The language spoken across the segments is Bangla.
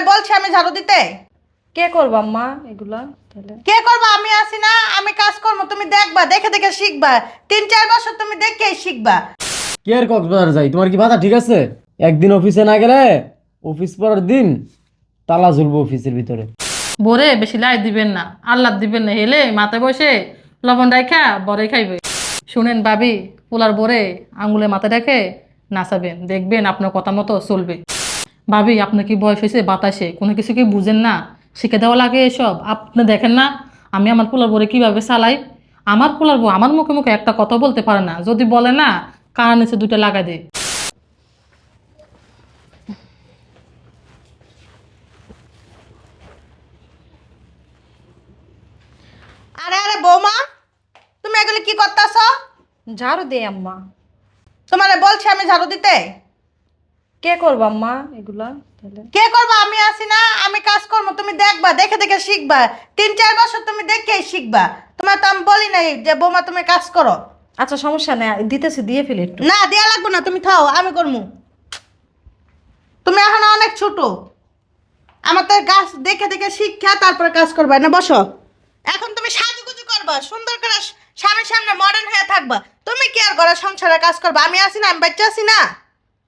তোমারে বলছি আমি ঝাড়ু দিতে? কে করব আম্মা এগুলা তাহলে? কে করবা? আমি আছি না আমি কাজ করব তুমি দেখবা দেখে দেখে শিখবা। তিন চার বছর তুমি দেখে শিখবা। কে আর কক্সবাজার যাই তোমার কি মাথা ঠিক আছে? একদিন অফিসে না গেলে অফিস পরের দিন তালা ঝুলবো অফিসের ভিতরে। বরে বেশি লাই দিবেন না আল্লাহ দিবেন না হেলে মাথায় বসে লবণ রাখা বরে খাইবে। শুনেন ভাবি পোলার বরে আঙুলে মাথায় রেখে নাচাবেন দেখবেন আপনার কথা মতো চলবে। ভাবি আপনার কি বয়স হয়েছে? বাতাসে। কোনো কিছু কি বুঝেন না? শিখে দেওয়া লাগে এসব। আপনি দেখেন না আমি আমার পোলার বরে কীভাবে চালাই? আমার পোলার বউ আমার মুখে মুখে একটা কথা বলতে পারে না। যদি বলে না কান নিচে দুটো লাগাই দে। আরে আরে বৌমা তুমি এগুলো কি করতেছ? ঝাড়ু দে আম্মা। তোমারে বলছি আমি ঝাড়ু দিতে? কে করব আম্মা? এগুলা তাহলে। কে করবা? আমি আছি না আমি কাজ করব তুমি দেখবা দেখে দেখে শিখবা। তিন চার বছর তুমি দেখেই শিখবা। তোমার তো আমি বলি নাই যে বৌমা তুমি কাজ করো। আচ্ছা সমস্যা নেই দিতেছি দিয়ে ফেলি একটু। না দেয়া লাগবে না তুমি থাও আমি করব তুমি এখন অনেক ছোট। আমার তো গাছ দেখে দেখে শিক্ষা তারপরে কাজ করবা। না বসো। এখন তুমি সাজুগুজু করবা সুন্দর করে স্বামীর সামনে মডার্ন হয়ে থাকবা। তুমি কি আর ঘরে সংসারে কাজ করবা? আমি আছি না আমি বাচ্চা আছি না।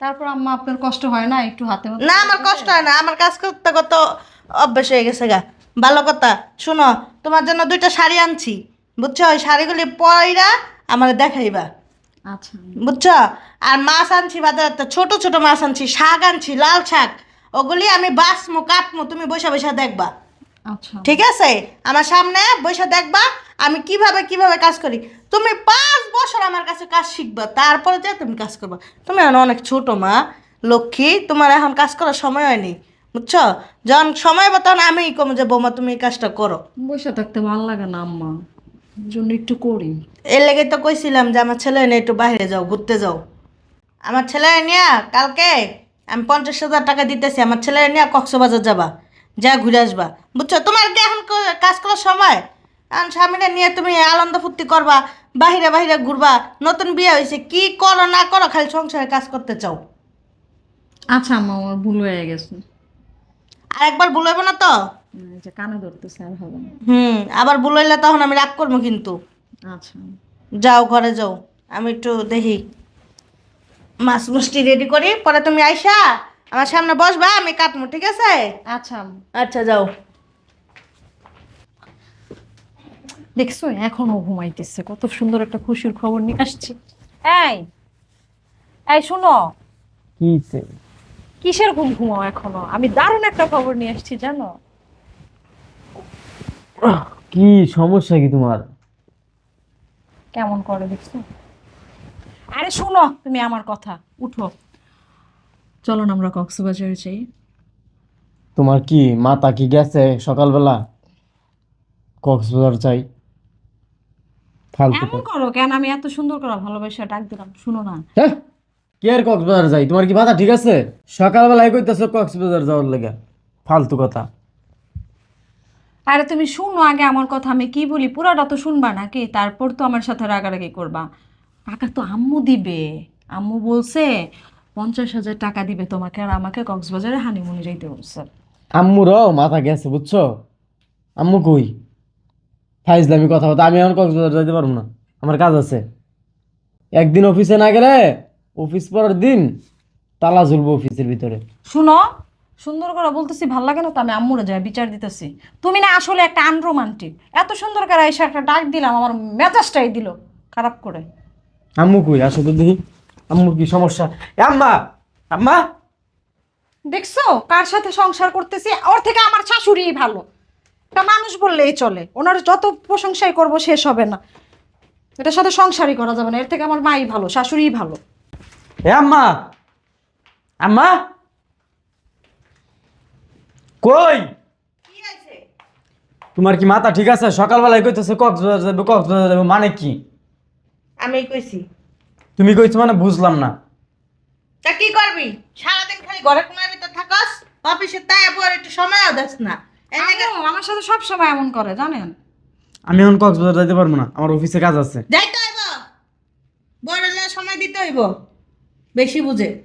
তারপর আম্মা আপনার কষ্ট হয় না? একটু হাতে না আমার কষ্ট হয় না। আমার কাজ করতে কত অভ্যাস হয়ে গেছে গা। ভালো কথা। শোনো তোমার জন্য দুইটা শাড়ি আনছি। বুঝছ? ওই শাড়িগুলি পয়রা আমার দেখাইবা। আচ্ছা। বুঝছ? আর মাছ আনছি বাজারে তো ছোট ছোট মাছ আনছি। শাক আনছি লাল শাক। ওগুলি আমি বাসমো কাটমু তুমি বসে বসে দেখবা। ঠিক আছে? আমার সামনে বসে দেখবা আমি কীভাবে কীভাবে কাজ করি। তুমি পাঁচ বছর আমার কাছে কাজ শিখবা তারপরে যে তুমি কাজ করবা। তুমি এখন অনেক ছোট মা লক্ষ্মী তোমার এখন কাজ করার সময় হয়নি বুঝছ? যখন সময় বা তখন আমিই কম যে বৌমা তুমি এই কাজটা করো। বসে থাকতে ভালো লাগে না আম্মা। জন্য একটু করি। এর লেগে তো কইছিলাম যে আমার ছেলে নিয়ে একটু বাইরে যাও ঘুরতে যাও। আমার ছেলে নিয়ে কালকে আমি পঞ্চাশ হাজার টাকা দিতেছি আমার ছেলে নিয়ে কক্সবাজার যাবা। যা ঘুরে আসবা। বুঝছ? তোমার কি এখন কাজ করার সময়? এখন স্বামীরা নিয়ে তুমি আনন্দ ফুর্তি করবা বাহিরে বাহিরে ঘুরবা নতুন বিয়ে হয়েছে কি করো না করো খালি সংসারে কাজ করতে চাও? আচ্ছা আম্মা আমার ভুল হয়ে গেছে। আর একবার ভুল হইব না তো? যে কানে ধরতেছে আর হবে না। হুম আবার ভুল হইলে তখন আমি রাগ করব কিন্তু। আচ্ছা। যাও ঘরে যাও আমি একটু দেখি। মাছ মুষ্টি রেডি করি পরে তুমি আইসা। আমার সামনে বসবা আমি কাটবো ঠিক আছে? আচ্ছা আচ্ছা যাও। দেখছ এখনও ঘুমাইতেছে কত সুন্দর একটা খুশির খবর নিয়ে আসছি। এই এই শোনো। কি কিসের ঘুম ঘুমাও এখনও? আমি দারুণ একটা খবর নিয়ে আসছি জানো? কি সমস্যা কি তোমার? কেমন করে দেখছ? আরে শোনো তুমি আমার কথা উঠো। চলো না আমরা কক্সবাজারে যাই। তোমার কি মাথা কি গেছে সকালবেলা? কক্সবাজার চাই ফালতু এমন করো কেন? আমি এত সুন্দর করে ভালোবাসা ডাক দিলাম শুনো না। হ্যাঁ? কে আর কক্সবাজার যাই? তোমার কি মাথা ঠিক আছে? সকালবেলায় কইতেছো কক্সবাজার যাওয়ার লেগে। ফালতু কথা। আরে তুমি শুনো আগে আমার কথা আমি কি বলি? পুরোটা তো শুনবা নাকি? তারপর তো আমার সাথে রাগারাগি করবা। টাকা তো আম্মু দিবে। আম্মু বলছে পঞ্চাশ হাজার টাকা দিবে তোমাকে আর আমাকে কক্সবাজারে হানিমুনে যাইতে বলছে। আম্মুরও মাথা গেছে বুঝছ? আম্মু কই? ফাইজলামি কথা বলতে আমি এখন কক্সবাজার যাইতে পারব না। আমার কাজ আছে। একদিন অফিসে না গেলে অফিস পরের দিন তালা ঝুলবো অফিসের ভিতরে। শুনো সুন্দর করে বলতেছি ভালো লাগে না তো আমি আম্মুরে যাই বিচার দিতেছি। তুমি না আসলে একটা আনরোমান্টিক এত সুন্দর করে এসে একটা ডাক দিলাম আমার মেজাজটাই দিল খারাপ করে। আম্মু কই? আসো তো দেখি। আম্মুর কি সমস্যা? এ আম্মা আম্মা। দেখছ কার সাথে সংসার করতেছি? ওর থেকে আমার শাশুড়ি ভালো। একটা মানুষ বললেই চলে। ওনার যত প্রশংসাই করব শেষ হবে না। এটার সাথে সংসারই করা যাবে না। এর থেকে আমার মাই ভালো শাশুড়িই ভালো। এ আম্মা আম্মা। কই? তোমার কি মাথা ঠিক আছে? সকালবেলায় কইতেছে কক্সবাজার যাবে কক্সবাজার যাবে মানে কি? আমি কইছি। তুমি কইছো মানে বুঝলাম না। তা কি করবি? সারাদিন খালি ঘরে কোনার ভিতর থাকস অফিসে তাই আবার একটু সময়ও দাস না। লেগে- আমার সাথে সব সময় এমন করে জানেন? আমি এখন কক্সবাজার যাইতে পারব না আমার অফিসে কাজ আছে। যাইতে হইব। বড় হলে সময় দিতে হইব। বেশি বুঝে।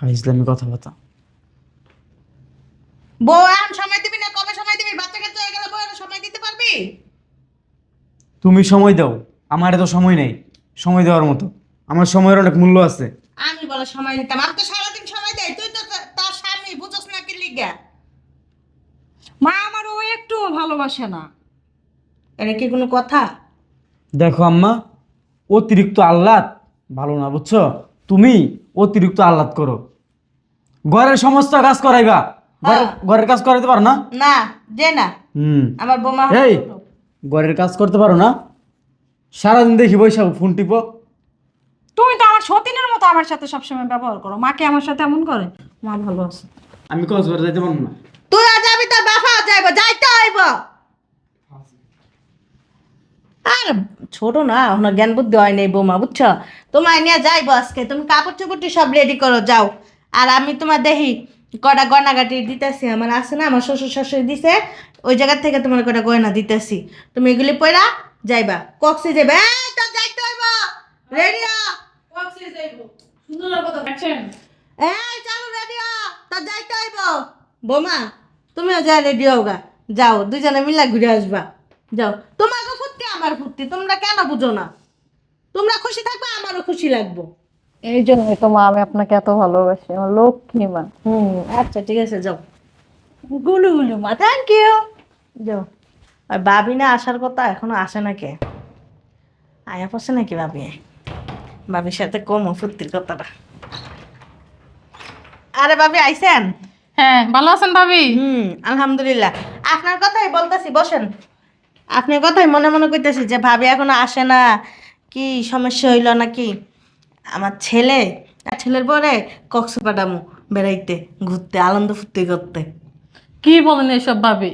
ফাইজলামি কথাবার্তা। বউ এখন সময় দিবি না কবে সময় দিবি? বাচ্চা কাচ্চা হয়ে গেলে বউয়ের সময় দিতে পারবি? তুমি সময় দাও আমার এত সময় নেই সময় দেওয়ার মতো। আমার সময়ের অনেক মূল্য আছে। আমি বলে সময় দিতাম। আমি তো সারাদিন সময় দেয়। তুই তো তার স্বামী বুঝোস না কি লিগা। মা আমার ও একটু ভালোবাসে না। এটা কি কোনো কথা? দেখো আম্মা অতিরিক্ত আহ্লাদ ভালো না বুঝছ? তুমি অতিরিক্ত আহ্লাদ করো। ঘরের সমস্ত কাজ করাইবা। ঘরের- হ্যাঁ। ঘরের কাজ করাইতে পারো না? না যে না। হুম। আমার বোমা এই ঘরের কাজ করতে পারো না? সারাদিন দেখি বৈশাখ ফোন টিপো। তুমি তো আমার সতীনের মতো আমার সাথে সবসময় ব্যবহার করো। মাকে আমার সাথে এমন করে? মা ভালো আছে। আমি কক্সবাজার যাইতে পারব না। তুই আজ যাবি তোর বাসা যাইব যাইতে হইব। আর ছোট না ওনার জ্ঞান বুদ্ধি হয় নেই বৌমা বুঝছ? তোমায় নিয়ে যাইব আজকে। তুমি কাপড় চোপড়টি সব রেডি করো যাও। আর আমি তোমার দেখি কটা গয়নাগাটি দিতেছি। আমার আছে না আমার শ্বশুর শাশুড়ি দিছে ওই জায়গা থেকে তোমার কটা গয়না দিতেছি। তুমি এগুলি পয়রা যাইবা কক্সে যাবে এই তোর যাইতে হইব। রেডি এই চালু রেডি তোর যাইতে হইব। বোমা তুমিও যা রেডি হোগা যাও দুজনে মিলা ঘুরে আসবা। যাও। তোমাকে ফুর্তি আমার ফুর্তি। তোমরা কেন বুঝো না? তোমরা খুশি থাকবে আমারও খুশি লাগবো। এই জন্যই তো মা আমি আপনাকে এত ভালোবাসি। আমার লক্ষ্মী মা। হুম আচ্ছা ঠিক আছে যাও। গুলু গুলু মা থ্যাংক ইউ যাও। আর ভাবি না আসার কথা এখনও আসে না কে? আয়া পড়ছে নাকি ভাবি ভাবির সাথে কম ফুর্তির কথাটা। আরে ভাবি আইসেন? হ্যাঁ ভালো আছেন ভাবি? হুম আলহামদুলিল্লাহ। আপনার কথাই বলতেছি বসেন। আপনার কথাই মনে মনে করতেছি যে ভাবি এখনও আসে না। কি সমস্যা হইল নাকি? আমার ছেলে আর ছেলের পরে কক্সবাডামু বেড়াইতে ঘুরতে আনন্দ ফুর্তি করতে। কি বলেন এসব ভাবি?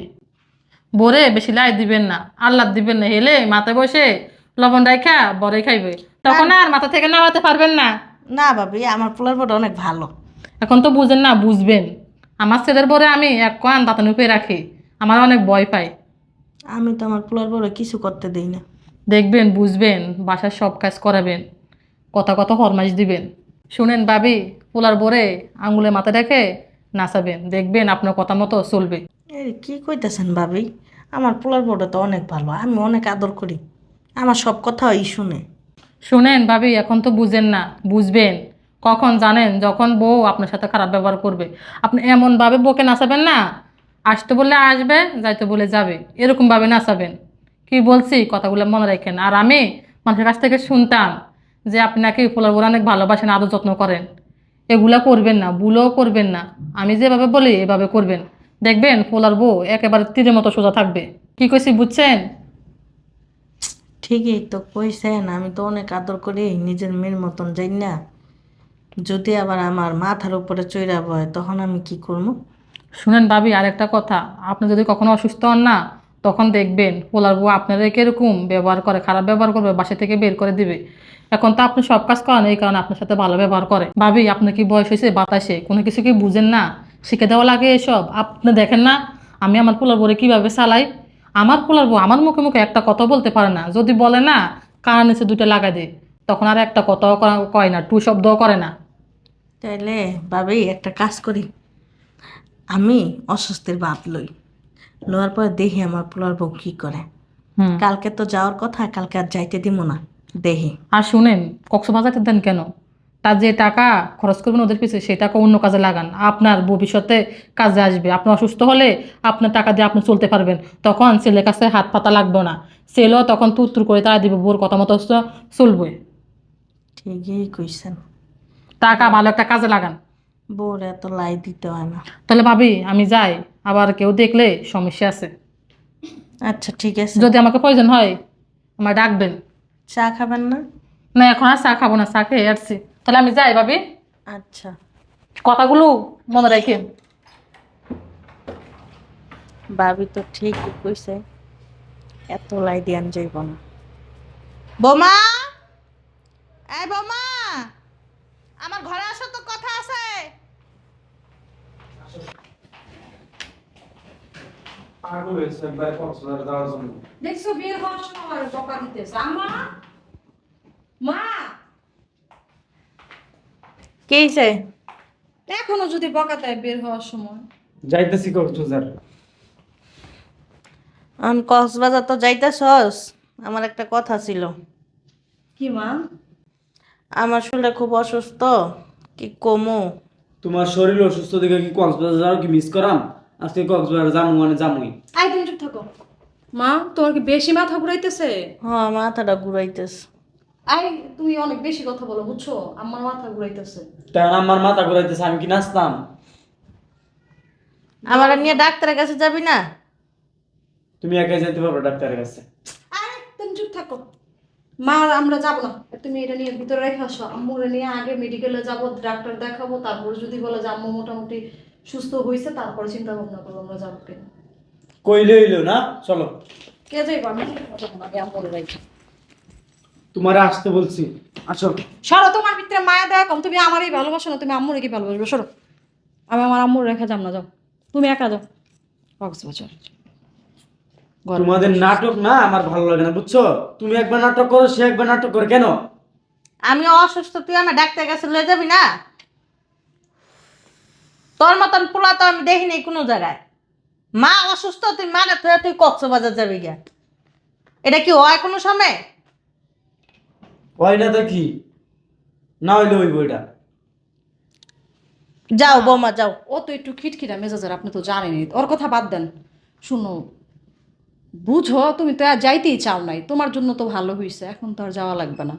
বরে বেশি লাই দিবেন না আল্লাহ দিবেন না হেলে মাথায় বসে লবণ রাখা বরে খাইবে। তখন আর মাথা থেকে নামাতে পারবেন না। না ভাবি আমার পোলার বড় অনেক ভালো। এখন তো বুঝেন না বুঝবেন। আমার ছেলের বরে আমি এক কান দাঁতান উপরে রাখি। আমার অনেক ভয় পাই আমি তো আমার পোলার বড় কিছু করতে দেই না। দেখবেন বুঝবেন বাসার সব কাজ করাবেন। কথা কথা ফরমাইশ দিবেন। শুনেন ভাবি পোলার বরে আঙুলে মাথা রেখে নাচাবেন। দেখবেন আপনার কথা মতো চলবে। এই কি কইতেছেন ভাবি? আমার পোলার বড় তো অনেক ভালো আমি অনেক আদর করি। আমার সব কথা ওই শুনে। শুনেন ভাবি, এখন তো বুঝেন না, বুঝবেন। কখন জানেন, যখন বউ আপনার সাথে খারাপ ব্যবহার করবে। আপনি এমনভাবে বউকে নাচাবেন না, আসতে বললে আসবে, যাইতে বলে যাবে। এরকমভাবে নাচাবেন। কি বলছি, কথাগুলো মনে রাখেন। আর আমি মানুষের কাছ থেকে শুনতাম যে আপনি নাকি বউ অনেক ভালোবাসেন, আদর যত্ন করেন। এগুলা করবেন না, ভুলও করবেন না। আমি যেভাবে বলি, এভাবে করবেন। দেখবেন ফুলার বউ একেবারে তীরের মতো সোজা থাকবে। কি কইছি, বুঝছেন? ঠিকই তো কইছেন, আমি তো অনেক আদর করি নিজের মেয়ের মতন, যাই না? যদি আবার আমার মাথার উপরে চৈরা বয়, তখন আমি কি করব শুনেন ভাবি, আরেকটা কথা, আপনি যদি কখনো অসুস্থ হন না, তখন দেখবেন পোলার বউ আপনারা কীরকম ব্যবহার করে, খারাপ ব্যবহার করবে, বাসা থেকে বের করে দিবে। এখন তো আপনি সব কাজ করেন, এই কারণে আপনার সাথে ভালো ব্যবহার করে। ভাবি, আপনার কি বয়স হয়েছে বাতাসে? কোনো কিছু কি বুঝেন না? শিখে দেওয়া লাগে এসব? আপনি দেখেন না, আমি আমার পোলার বউরে কীভাবে চালাই? আমার পোলার বউ আমার মুখে মুখে একটা কথা বলতে পারে না। যদি বলে না কান নিচে দুটো লাগাই দেয় তখন আর একটা কথাও কয় না টু শব্দও করে না। তাইলে ভাবি একটা কাজ করি। আমি অস্বস্তির ভাব লই। লওয়ার পরে দেখি আমার পোলার বউ কি করে। কালকে তো যাওয়ার কথা কালকে আর যাইতে দিব না। দেখি। আর শুনেন কক্সবাজার দেন কেন? তার যে টাকা খরচ করবেন ওদের পিছিয়ে সেই টাকা অন্য কাজে লাগান। আপনার ভবিষ্যতে কাজে আসবে। আপনি অসুস্থ হলে আপনার টাকা দিয়ে আপনি চলতে পারবেন। তখন ছেলের কাছে হাত পাতা লাগবে না। ছেলেও তখন তুর তুর করে তারা দিবে বোর কথা মতো চলবে। ঠিকই কইছেন। টাকা ভালো একটা কাজে লাগান। বউর এত লাই দিতে হয় না। তাহলে ভাবি আমি যাই। আবার কেউ দেখলে সমস্যা আছে। আচ্ছা ঠিক আছে। যদি আমাকে প্রয়োজন হয় আমার ডাকবেন। চা খাবেন না? না এখন আর চা খাব না। চা খেয়ে আসছি। তাহলে আমি যাই ভাবি। আচ্ছা। কথাগুলো মনে রাখেন ভাবি তো ঠিকই কইছে এত লাই দিয়ান যাইব না। বোমা! এই বোমা! আমার ঘরে আসো তো কথা আছে। দেখছ বের হওয়ার সময় বকা দিতেছে আমা মা! কি হয়েছে এখনও যদি বকা দেয় বের হওয়ার সময়। যাইতেছি কক্সবাজার আমি কক্সবাজার তো যাইতেছস? আমার একটা কথা ছিল। কি মা? আমার শরীরটা খুব অসুস্থ কি কমু? তোমার শরীর অসুস্থ দেখে কি কক্সবাজার যাও কি মিস করাম? আজকে কক্সবাজার যামু মানে যামুই। আই তুমি চুপ থাকো। মা তোমার কি বেশি মাথা ঘুরাইতেছে? হ্যাঁ মাথাটা ঘুরাইতেছে। আই তুমি অনেক বেশি কথা বলো বুঝছ? আমার মাথা ঘুরাইতেছে। তাই আমার মাথা ঘুরাইতেছে আমি কি নাচতাম? আমার নিয়ে ডাক্তারের কাছে যাবি না? তুমি একাই যেতে পারবে ডাক্তারের কাছে। আরে তুমি চুপ থাকো। মা আমরা যাব না। তুমি এটা নিয়ে ভিতরে রেখে আসো। আম্মুরে নিয়ে আগে মেডিকেলে যাব ডাক্তার দেখাবো তারপর যদি বলে যে আম্মু মোটামুটি সুস্থ হয়েছে তারপরে চিন্তা ভাবনা করব আমরা যাব কেন? কইলে হইল না? চলো। কে যাইবো আমি? আম্মুরে রাখি তোমারে আসতে বলছি। আসো। সরো তোমার ভিতরে মায়া দেয়া কম। তুমি আমারই ভালোবাসো না তুমি আম্মুরে কি ভালোবাসবে। সরো। আমি আমার আম্মুর রেখে যাম না যাও। তুমি একা যাও। কক্সবাজার। তোমাদের নাটক না আমার ভালো লাগে না বুঝছ? তুমি একবার নাটক করো সে একবার নাটক করে কেন? আমি অসুস্থ তুই আমার ডাক্তারের কাছে লয়ে যাবি না? তোর মতন পোলা তো আমি দেখিনি কোনো জায়গায়। মা অসুস্থ তুই মানে তুই তুই কক্সবাজার যাবি গা এটা কি হয় কোনো সময়? হয় তো কি? না হইলে ওই বইটা যাও বৌমা যাও। ও তো একটু খিটখিটা মেজাজের আপনি তো জানেনই। ওর কথা বাদ দেন। শুনো বুঝো তুমি তো আর যাইতেই চাও নাই। তোমার জন্য তো ভালো হয়েছে এখন তো আর যাওয়া লাগবে না।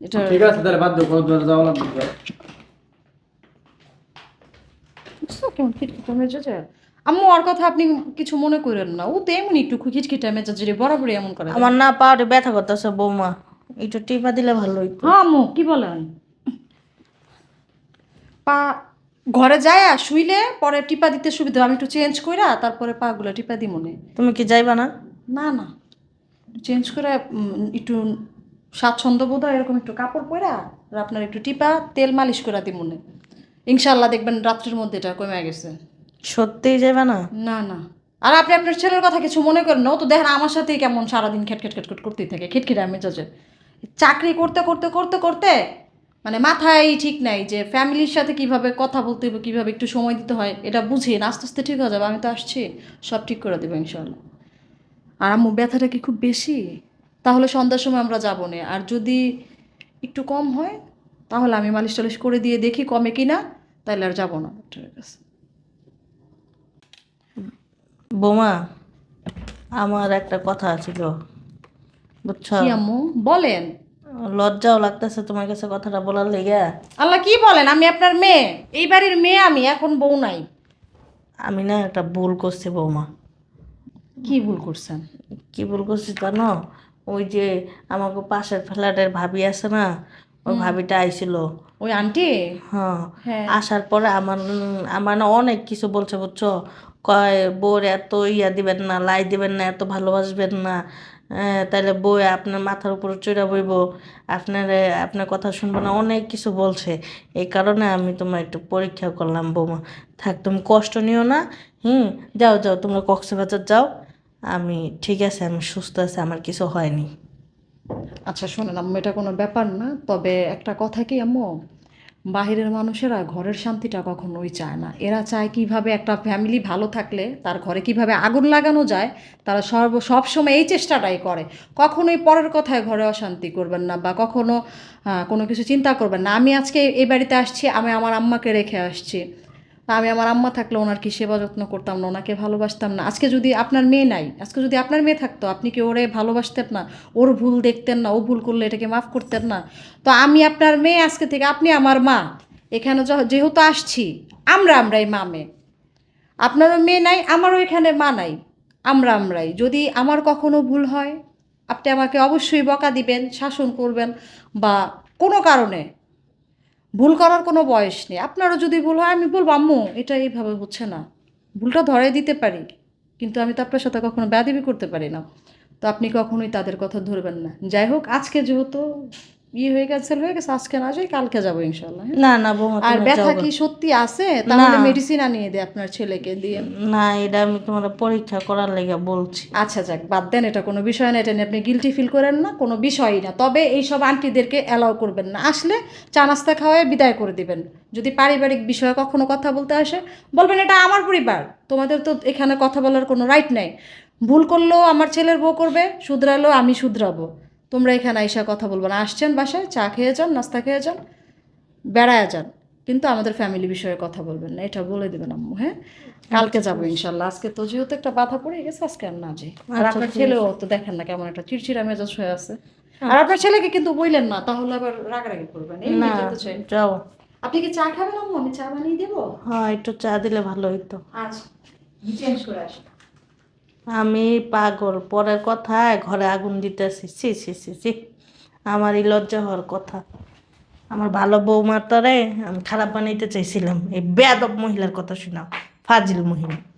এটা ঠিক আছে তাহলে বাধ্য কক্সবাজার যাওয়া লাগবে কেমন খিটখিটা মেজাজের আম্মু ওর কথা আপনি কিছু মনে করেন না। ও তো এমনি একটু খিটখিটা মেজাজের বরাবরই এমন করে। আমার না পাওয়ারে ব্যথা করতেছে বৌমা। একটু টিপা দিলে ভালো হইতো হ্যাঁ আম্মু কি বলেন পা ঘরে যায় আর শুইলে পরে টিপা দিতে সুবিধা। আমি একটু চেঞ্জ কইরা তারপরে পাগুলো টিপা দিই মনে। তুমি কি যাইবা না? না না। চেঞ্জ করে একটু স্বাচ্ছন্দ্য বোধ হয় এরকম একটু কাপড় পরা আর আপনার একটু টিপা তেল মালিশ করে দিই মনে। ইনশাল্লাহ দেখবেন রাত্রের মধ্যে এটা কমে গেছে। সত্যিই যাইবা না? না না। আর আপনি আপনার ছেলের কথা কিছু মনে করেন না। ও তো দেখেন আমার সাথেই কেমন সারাদিন খেটখেট খেটখেট করতেই থাকে খিটখিট আমি চাচে চাকরি করতে করতে করতে করতে মানে মাথায় ঠিক নাই যে ফ্যামিলির সাথে কীভাবে কথা বলতে হবে, কীভাবে একটু সময় দিতে হয়, এটা বুঝি না, আস্তে আস্তে ঠিক হয়ে যাবে, আমি তো আসছি, সব ঠিক করে দেবো ইনশাল্লাহ আর আম্মু, ব্যথাটা কি খুব বেশি? তাহলে সন্ধ্যার সময় আমরা যাব না, আর যদি একটু কম হয়, তাহলে আমি মালিশ টালিশ করে দিয়ে দেখি কমে কি না তাহলে আর যাব না ডক্টরের কাছে। বোমা, আমার একটা কথা ছিল। বুঝছ? কি আম্মু? বলেন। লজ্জাও লাগতেছে তোমার কাছে কথাটা বলার লেগে। আল্লাহ কি বলেন? আমি আপনার মেয়ে। এই বাড়ির মেয়ে আমি এখন বউ নাই। আমি না একটা ভুল করছি বৌমা। কি ভুল করছেন? কি ভুল করছি জানো? ওই যে আমাকে পাশের ফ্ল্যাটের ভাবি আছে না ওই ভাবিটা আইছিল। ওই আন্টি? হ্যাঁ। হ্যাঁ। আসার পরে আমার আমার না অনেক কিছু বলছে বুঝছ? কয় বউর এত ইয়া দিবেন না লাই দিবেন না এত ভালোবাসবেন না তাহলে বই আপনার মাথার উপর চড়া বইব। আপনার আপনার কথা শুনব না, অনেক কিছু বলছে। এই কারণে আমি তোমার একটু পরীক্ষা করলাম, বৌমা। থাক, তুমি কষ্ট নিও না, হুম? যাও যাও, তোমরা কক্সবাজার যাও। আমি ঠিক আছে, আমি সুস্থ আছি, আমার কিছু হয়নি। আচ্ছা শোনেন আম্মু, এটা কোনো ব্যাপার না, তবে একটা কথা কি আম্মু? বাহিরের মানুষেরা ঘরের শান্তিটা কখনোই চায় না। এরা চায় কীভাবে একটা ফ্যামিলি ভালো থাকলে তার ঘরে কীভাবে আগুন লাগানো যায়, তারা সর্ব, সবসময় এই চেষ্টাটাই করে। কখনোই পরের কথায় ঘরে অশান্তি করবেন না বা কখনো কোনো কিছু চিন্তা করবেন না। আমি আজকে এই বাড়িতে আসছি, আমি আমার আম্মাকে রেখে আসছি। আমি আমার আম্মা থাকলে ওনার কি সেবা যত্ন করতাম না, ওনাকে ভালোবাসতাম না। আজকে যদি আপনার মেয়ে নাই, আজকে যদি আপনার মেয়ে থাকতো, আপনি কি ওরে ভালোবাসতেন না? ওর ভুল দেখতেন না, ও ভুল করলে এটাকে মাফ করতেন না? তো আমি আপনার মেয়ে আজকে থেকে, আপনি আমার মা। এখানে যেহেতু আসছি, আমরা আমরাই মা মেয়ে। আপনারও মেয়ে নাই, আমারও এখানে মা নাই। আমরা আমরাই। যদি আমার কখনো ভুল হয়, আপনি আমাকে অবশ্যই বকা দিবেন, শাসন করবেন বা কোনো কারণে ভুল করার কোনো বয়স নেই। আপনারও যদি ভুল হয়, আমি বলব, আম্মু, এটা এইভাবে হচ্ছে না। ভুলটা ধরে দিতে পারি, কিন্তু আমি তো আপনার সাথে কখনো ব্যাধিবি করতে পারি না। তো আপনি কখনোই তাদের কথা ধরবেন না। যাই হোক, আজকে যেহেতু ইয়ে হয়ে ক্যান্সেল হয়ে গেছে আজকে না যাই কালকে যাব ইনশাল্লাহ হ্যাঁ? না না বৌমা আর ব্যথা কি সত্যি আছে? তাহলে মেডিসিন আনিয়ে দে আপনার ছেলেকে দিয়ে। না এটা আমি তোমার পরীক্ষা করার লেগে বলছি। আচ্ছা যাক বাদ দেন এটা কোনো বিষয় না এটা নিয়ে আপনি গিলটি ফিল করেন না কোনো বিষয়ই না। তবে এইসব আন্টিদেরকে অ্যালাউ করবেন না। আসলে চা নাস্তা খাওয়ায় বিদায় করে দিবেন। যদি পারিবারিক বিষয়ে কখনো কথা বলতে আসে বলবেন এটা আমার পরিবার। তোমাদের তো এখানে কথা বলার কোনো রাইট নেই। ভুল করলেও আমার ছেলের বউ করবে শুধরালেও আমি শুধরাবো। তোমরা এখানে আইসা কথা বলব না। আসছেন বাসায় চা খেয়ে যান নাস্তা খেয়ে যান বেড়ায় যান। কিন্তু আমাদের ফ্যামিলি বিষয়ে কথা বলবেন না এটা বলে দেবেন আম্মু হ্যাঁ? কালকে যাব ইনশাল্লাহ। আজকে তো যেহেতু একটা বাধা পড়ে গেছে আজকে আর না যাই। আর আপনার ছেলেও তো দেখেন না কেমন একটা চিড়চিড়া মেজাজ হয়ে আছে। আর আপনার ছেলেকে কিন্তু বললেন না তাহলে আবার রাগারাগি করবেন। এই না যাও। আপনি কি চা খাবেন আম্মু? আমি চা বানিয়ে দেবো? হ্যাঁ একটু চা দিলে ভালো হইতো। আচ্ছা চেঞ্জ করে আসি আমি পাগল, পরের কথায় ঘরে আগুন দিতেছি। ছি ছি ছি ছি। আমার এই লজ্জা হওয়ার কথা। আমার ভালো বউ তরে আমি খারাপ বানাইতে চাইছিলাম। এই বেয়াদব মহিলার কথা শোনাও। ফাজিল মহিলা।